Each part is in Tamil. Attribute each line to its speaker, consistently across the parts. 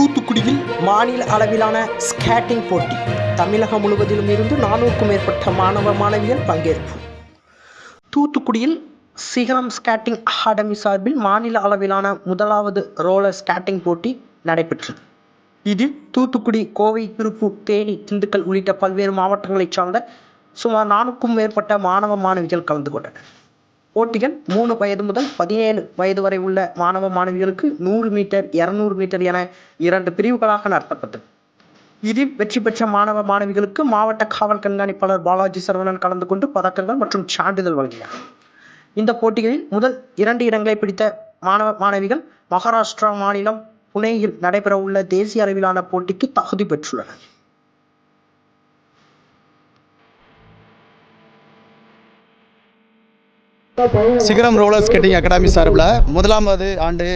Speaker 1: தூத்துக்குடியில் மாநில அளவிலான ஸ்கேட்டிங் போட்டி. தமிழகம் முழுவதிலும் இருந்து நானூறுக்கும் மேற்பட்ட மாணவ மாணவியர் பங்கேற்பு. தூத்துக்குடியில் சிகரம் ஸ்கேட்டிங் அகாடமி சார்பில் மாநில அளவிலான முதலாவது ரோலர் ஸ்கேட்டிங் போட்டி நடைபெற்றது. இதில் தூத்துக்குடி கோவை திருப்பூர் தேனி திண்டுக்கல் உள்ளிட்ட பல்வேறு மாவட்டங்களைச் சார்ந்த சுமார் நானூறுக்கும் மேற்பட்ட மாணவ மாணவிகள் கலந்து கொண்டனர். போட்டிகள் மூணு வயது முதல் பதினேழு வயது வரை உள்ள மாணவ மாணவிகளுக்கு நூறு மீட்டர் இருநூறு மீட்டர் என இரண்டு பிரிவுகளாக நடத்தப்பட்டது. இதில் வெற்றி பெற்ற மாணவ மாணவிகளுக்கு மாவட்ட காவல் கண்காணிப்பாளர் பாலாஜி சரவணன் கலந்து கொண்டு பதக்கங்கள் மற்றும் சான்றிதழ் வழங்கினார். இந்த போட்டிகளில் முதல் இரண்டு இடங்களை பிடித்த மாணவ மாணவிகள் மகாராஷ்டிரா மாநிலம் புனேயில் நடைபெறவுள்ள தேசிய அளவிலான போட்டிக்கு தகுதி பெற்றுள்ளனர்.
Speaker 2: சிகரம் ரோலர் ஸ்கேட்டிங் அகாடமி சார்பில் முதலாவது ஆண்டு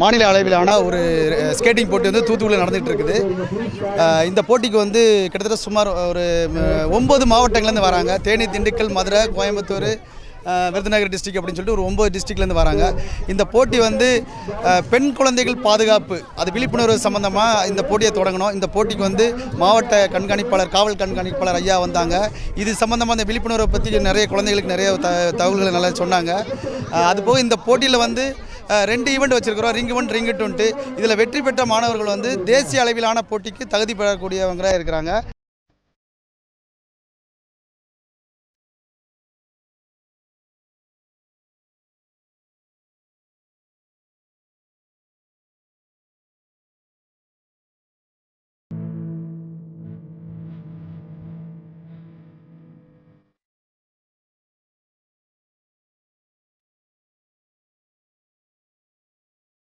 Speaker 2: மாநில அளவிலான ஒரு ஸ்கேட்டிங் போட்டி வந்து தூத்துக்குடியில் நடந்துகிட்டு இருக்குது. இந்த போட்டிக்கு வந்து கிட்டத்தட்ட சுமார் ஒரு ஒம்பது மாவட்டங்கள்லேருந்து வராங்க. தேனி திண்டுக்கல் மதுரை கோயம்புத்தூர் விருதுநகர் டிஸ்ட்ரிக் அப்படின்னு சொல்லிட்டு ஒரு ஒம்பது டிஸ்ட்ரிக்ட்லேருந்து வராங்க. இந்த போட்டி வந்து பெண் குழந்தைகள் பாதுகாப்பு அது விழிப்புணர்வு சம்மந்தமாக இந்த போட்டியை தொடங்கணும். இந்த போட்டிக்கு வந்து மாவட்ட கண்காணிப்பாளர் காவல் கண்காணிப்பாளர் ஐயா வந்தாங்க. இது சம்மந்தமாக அந்த விழிப்புணர்வை பற்றி நிறைய குழந்தைகளுக்கு நிறைய த தகவல்களை நல்லா சொன்னாங்க. அதுபோக இந்த போட்டியில் வந்து ரெண்டு ஈவெண்ட் வச்சுருக்கிறோம். ரிங் ஒன் ரிங் டூன்ட்டு இதில் வெற்றி பெற்ற மாணவர்கள் வந்து தேசிய அளவிலான போட்டிக்கு தகுதி பெறக்கூடியவங்க இருக்கிறாங்க.